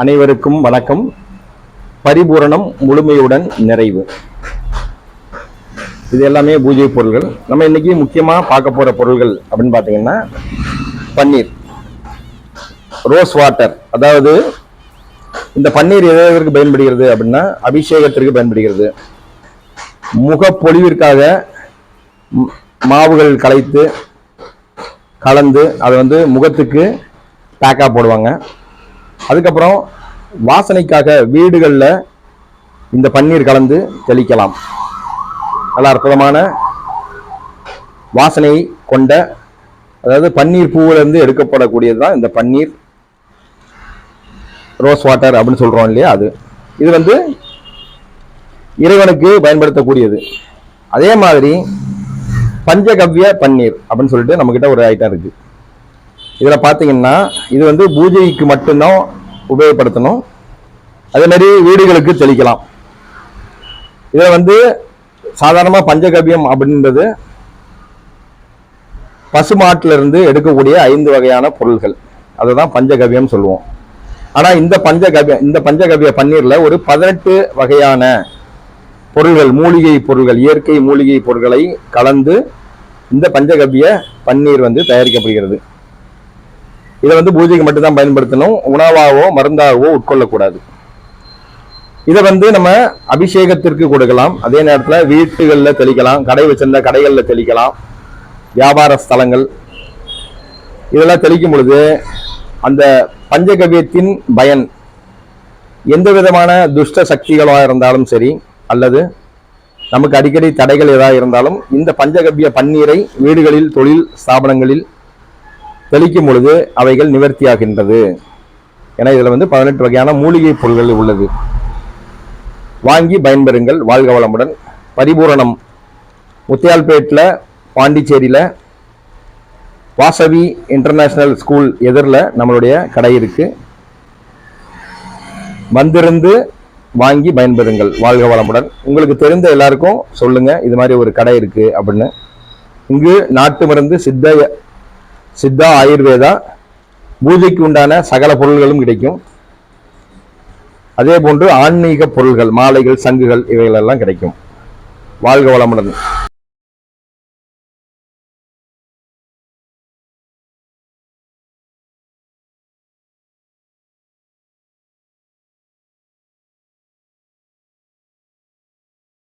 அனைவருக்கும் வணக்கம். பரிபூரணம் முழுமையுடன் நிறைவு. இது எல்லாமே பூஜை பொருள்கள். நம்ம இன்னைக்கு முக்கியமாக பார்க்க போகிற பொருள்கள் அப்படின்னு பார்த்தீங்கன்னா பன்னீர். Rose water. அதாவது இந்த பன்னீர் எதற்கு பயன்படுகிறது அப்படின்னா அபிஷேகத்திற்கு பயன்படுகிறது. முகப்பொழிவிற்காக மாவுகள் கலைத்து கலந்து அதை வந்து முகத்துக்கு பேக்காக போடுவாங்க. அதுக்கப்புறம் வாசனைக்காக வீடுகளில் இந்த பன்னீர் கலந்து தெளிக்கலாம். நல்ல அற்புதமான வாசனை கொண்ட அதாவது பன்னீர் பூவிலிருந்து எடுக்கப்படக்கூடியது தான் இந்த பன்னீர். ரோஸ் வாட்டர் அப்படின்னு சொல்கிறோம் இல்லையா அது. இது வந்து இறைவனுக்கு பயன்படுத்தக்கூடியது. அதே மாதிரி பஞ்சகவ்ய பன்னீர் அப்படின்னு சொல்லிட்டு நம்மக்கிட்ட ஒரு ஐட்டம் இருக்குது இதில் பார்த்தீங்கன்னா இது வந்து பூஜைக்கு மட்டும்தான் உபயோகப்படுத்தணும். அதே மாதிரி வீடுகளுக்கு தெளிக்கலாம். இதில் வந்து சாதாரணமாக பஞ்சகவ்யம் அப்படின்றது பசுமாட்டிலிருந்து எடுக்கக்கூடிய ஐந்து வகையான பொருள்கள். அதை தான் பஞ்சகவியம் சொல்லுவோம். ஆனால் இந்த பஞ்சகவ்ய இந்த பஞ்சகவ்ய பன்னீரில் ஒரு பதினெட்டு வகையான பொருள்கள் மூலிகை பொருள்கள் இயற்கை மூலிகை பொருட்களை கலந்து இந்த பஞ்சகவ்ய பன்னீர் வந்து தயாரிக்கப்படுகிறது. இதை வந்து பூஜைக்கு மட்டும்தான் பயன்படுத்தணும். உணவாகவோ மருந்தாகவோ உட்கொள்ளக்கூடாது. இதை வந்து நம்ம அபிஷேகத்திற்கு கொடுக்கலாம். அதே நேரத்தில் வீட்டுகளில் தெளிக்கலாம் கடை வச்சிருந்த கடைகளில் தெளிக்கலாம் வியாபார ஸ்தலங்கள். இதெல்லாம் தெளிக்கும் பொழுது அந்த பஞ்சகவ்யத்தின் பயன் எந்த விதமான துஷ்ட சக்திகளாக இருந்தாலும் சரி அல்லது நமக்கு அடிக்கடி தடைகள் ஏதாவது இருந்தாலும் இந்த பஞ்சகவ்ய பன்னீரை வீடுகளில் தொழில் ஸ்தாபனங்களில் தெளிக்கும் பொழுது அவைகள் நிவர்த்தியாகின்றது. என இதில் வந்து பதினெட்டு வகையான மூலிகை பொருள்கள் உள்ளது. வாங்கி பயன்பெறுங்கள். வாழ்க வளமுடன். பரிபூரணம். முத்தியால்பேட்டில் பாண்டிச்சேரியில் வாசவி இன்டர்நேஷ்னல் ஸ்கூல் எதிரில் நம்மளுடைய கடை இருக்குது வந்திருந்து வாங்கி பயன்பெறுங்கள். வாழ்க வளமுடன். உங்களுக்கு தெரிந்த எல்லாருக்கும் சொல்லுங்கள் இது மாதிரி ஒரு கடை இருக்குது அப்படின்னு. இங்கு நாட்டு மருந்து சித்த சித்தா ஆயுர்வேதா பூஜைக்கு உண்டான சகல பொருள்களும் கிடைக்கும். அதே போன்று ஆன்மீக பொருள்கள் மாலைகள் சங்குகள் இவைகளெல்லாம் கிடைக்கும். வாழ்க வளமுடன்.